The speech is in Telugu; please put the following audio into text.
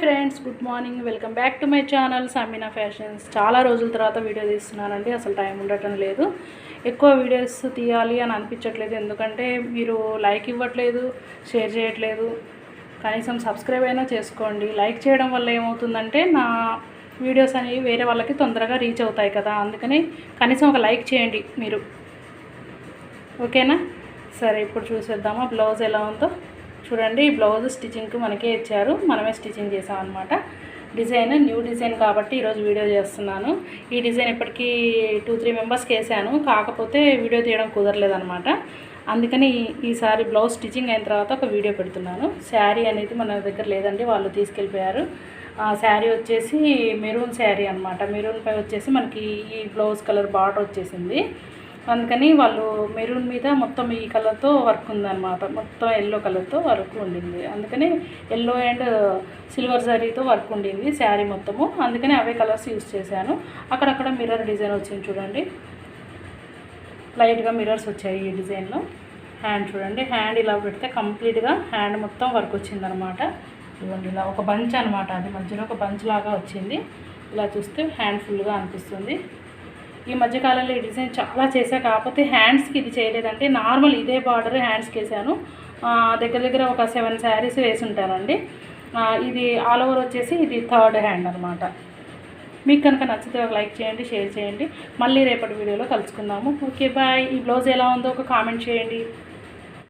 Friends good morning. Welcome back to my channel Sameena fashions. చాలా రోజుల తర్వాత వీడియో తీస్తున్నానండి అసలు టైం ఉండటం లేదు. ఎక్కువ వీడియోస్ తీయాలి అని అనిపించట్లేదు ఎందుకంటే మీరు లైక్ ఇవ్వట్లేదు షేర్ చేయట్లేదు. కనీసం సబ్స్క్రైబ్ అయినా చేసుకోండి. లైక్ చేయడం వల్ల ఏమవుతుందంటే నా వీడియోస్ అనేవి వేరే వాళ్ళకి తొందరగా రీచ్ అవుతాయి కదా అందుకని కనీసం ఒక లైక్ చేయండి మీరు. ఓకేనా? సరే ఇప్పుడు చూసేద్దామా బ్లౌజ్ ఎలా ఉందో. చూడండి ఈ బ్లౌజ్ స్టిచ్చింగ్కి మనకే ఇచ్చారు. మనమే స్టిచ్చింగ్ చేసామన్నమాట. డిజైన్ న్యూ డిజైన్ కాబట్టి ఈరోజు వీడియో చేస్తున్నాను. ఈ డిజైన్ ఇప్పటికీ టూ త్రీ మెంబర్స్కి వేసాను కాకపోతే వీడియో తీయడం కుదరలేదనమాట అందుకని ఈసారి బ్లౌజ్ స్టిచ్చింగ్ అయిన తర్వాత ఒక వీడియో పెడుతున్నాను. శారీ అనేది మన దగ్గర లేదండి వాళ్ళు తీసుకెళ్ళిపోయారు. శారీ వచ్చేసి మెరూన్ శారీ అనమాట మెరూన్ పై వచ్చేసి మనకి ఈ బ్లౌజ్ కలర్ బార్డర్ వచ్చేసింది. అందుకని వాళ్ళు మెరూన్ మీద మొత్తం ఈ కలర్తో వర్క్ ఉందన్నమాట. మొత్తం ఎల్లో కలర్తో వర్క్ ఉండింది. అందుకని ఎల్లో అండ్ సిల్వర్ జరీతో వర్క్ ఉండింది శారీ మొత్తము. అందుకని అవే కలర్స్ యూస్ చేశాను. అక్కడక్కడ మిర్రర్ డిజైన్ వచ్చింది చూడండి. లైట్గా మిర్రర్స్ వచ్చాయి ఈ డిజైన్లో. హ్యాండ్ చూడండి. హ్యాండ్ ఇలా పెడితే కంప్లీట్గా హ్యాండ్ మొత్తం వర్క్ వచ్చిందనమాట ఇవ్వండి ఇలా ఒక బంచ్ అనమాట అది. మధ్యలో ఒక బంచ్ లాగా వచ్చింది. ఇలా చూస్తే హ్యాండ్ ఫుల్గా అనిపిస్తుంది. ఈ మధ్యకాలంలో ఈ డిజైన్ చాలా చేశా. కాకపోతే హ్యాండ్స్కి ఇది చేయలేదంటే నార్మల్ ఇదే బార్డర్ హ్యాండ్స్కి వేసాను దగ్గర దగ్గర ఒక సెవెన్ శారీస్ వేసి ఉంటానండి ఇది ఆల్ ఓవర్ వచ్చేసి ఇది థర్డ్ హ్యాండ్ అనమాట మీకు కనుక నచ్చితే ఒక లైక్ చేయండి షేర్ చేయండి. మళ్ళీ రేపటి వీడియోలో కలుసుకుందాము. Okay bye. ఈ బ్లౌజ్ ఎలా ఉందో ఒక కామెంట్ చేయండి.